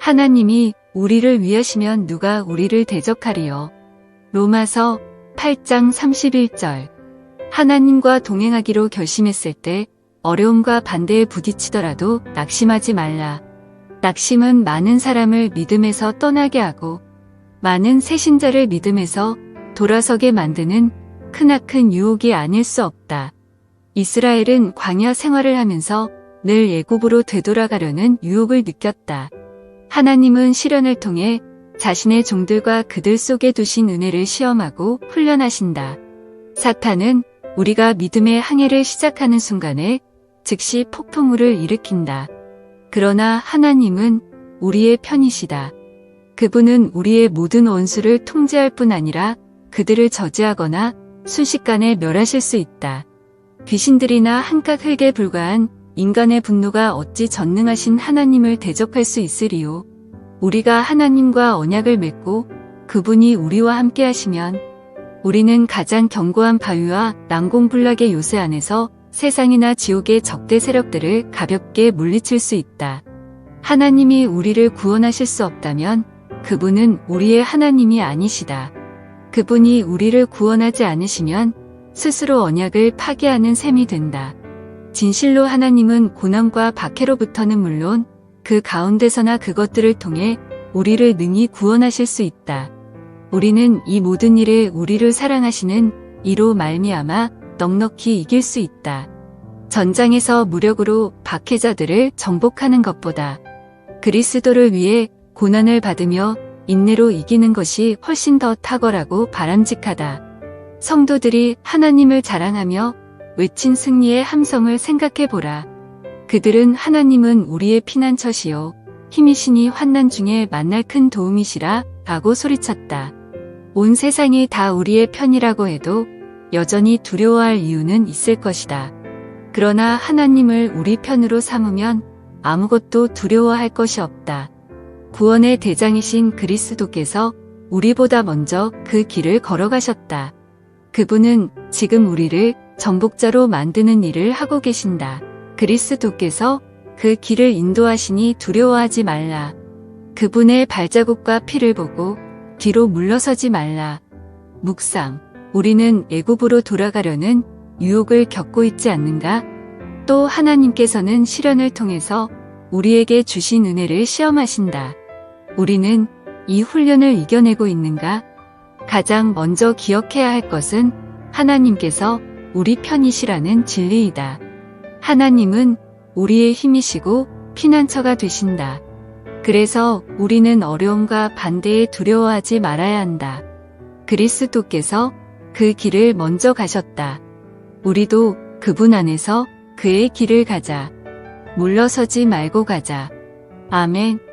하나님이 우리를 위하시면 누가 우리를 대적하리요. 로마서 8장 31절. 하나님과 동행하기로 결심했을 때 어려움과 반대에 부딪히더라도 낙심하지 말라. 낙심은 많은 사람을 믿음에서 떠나게 하고 많은 새신자를 믿음에서 돌아서게 만드는 크나큰 유혹이 아닐 수 없다. 이스라엘은 광야 생활을 하면서 늘 예굽으로 되돌아가려는 유혹을 느꼈다. 하나님은 시련을 통해 자신의 종들과 그들 속에 두신 은혜를 시험하고 훈련하신다. 사탄은 우리가 믿음의 항해를 시작하는 순간에 즉시 폭풍우를 일으킨다. 그러나 하나님은 우리의 편이시다. 그분은 우리의 모든 원수를 통제할 뿐 아니라 그들을 저지하거나 순식간에 멸하실 수 있다. 귀신들이나 한깟 흙에 불과한 인간의 분노가 어찌 전능하신 하나님을 대적할 수 있으리요. 우리가 하나님과 언약을 맺고 그분이 우리와 함께 하시면 우리는 가장 견고한 바위와 난공불락의 요새 안에서 세상이나 지옥의 적대 세력들을 가볍게 물리칠 수 있다. 하나님이 우리를 구원하실 수 없다면 그분은 우리의 하나님이 아니시다. 그분이 우리를 구원하지 않으시면 스스로 언약을 파괴하는 셈이 된다. 진실로 하나님은 고난과 박해로부터는 물론 그 가운데서나 그것들을 통해 우리를 능히 구원하실 수 있다. 우리는 이 모든 일에 우리를 사랑하시는 이로 말미암아 넉넉히 이길 수 있다. 전장에서 무력으로 박해자들을 정복하는 것보다 그리스도를 위해 고난을 받으며 인내로 이기는 것이 훨씬 더 탁월하고 바람직하다. 성도들이 하나님을 자랑하며 외친 승리의 함성을 생각해 보라. 그들은 하나님은 우리의 피난처시요 힘이시니 환난 중에 만날 큰 도움이시라 라고 소리쳤다. 온 세상이 다 우리의 편이라고 해도 여전히 두려워할 이유는 있을 것이다. 그러나 하나님을 우리 편으로 삼으면 아무것도 두려워할 것이 없다. 구원의 대장이신 그리스도께서 우리보다 먼저 그 길을 걸어가셨다. 그분은 지금 우리를 정복자로 만드는 일을 하고 계신다. 그리스도께서 그 길을 인도하시니 두려워하지 말라. 그분의 발자국과 피를 보고 뒤로 물러서지 말라. 묵상. 우리는 애굽으로 돌아가려는 유혹을 겪고 있지 않는가? 또 하나님께서는 시련을 통해서 우리에게 주신 은혜를 시험하신다. 우리는 이 훈련을 이겨내고 있는가? 가장 먼저 기억해야 할 것은 하나님께서 우리 편이시라는 진리이다. 하나님은 우리의 힘이시고 피난처가 되신다. 그래서 우리는 어려움과 반대에 두려워하지 말아야 한다. 그리스도께서 그 길을 먼저 가셨다. 우리도 그분 안에서 그의 길을 가자. 물러서지 말고 가자. 아멘.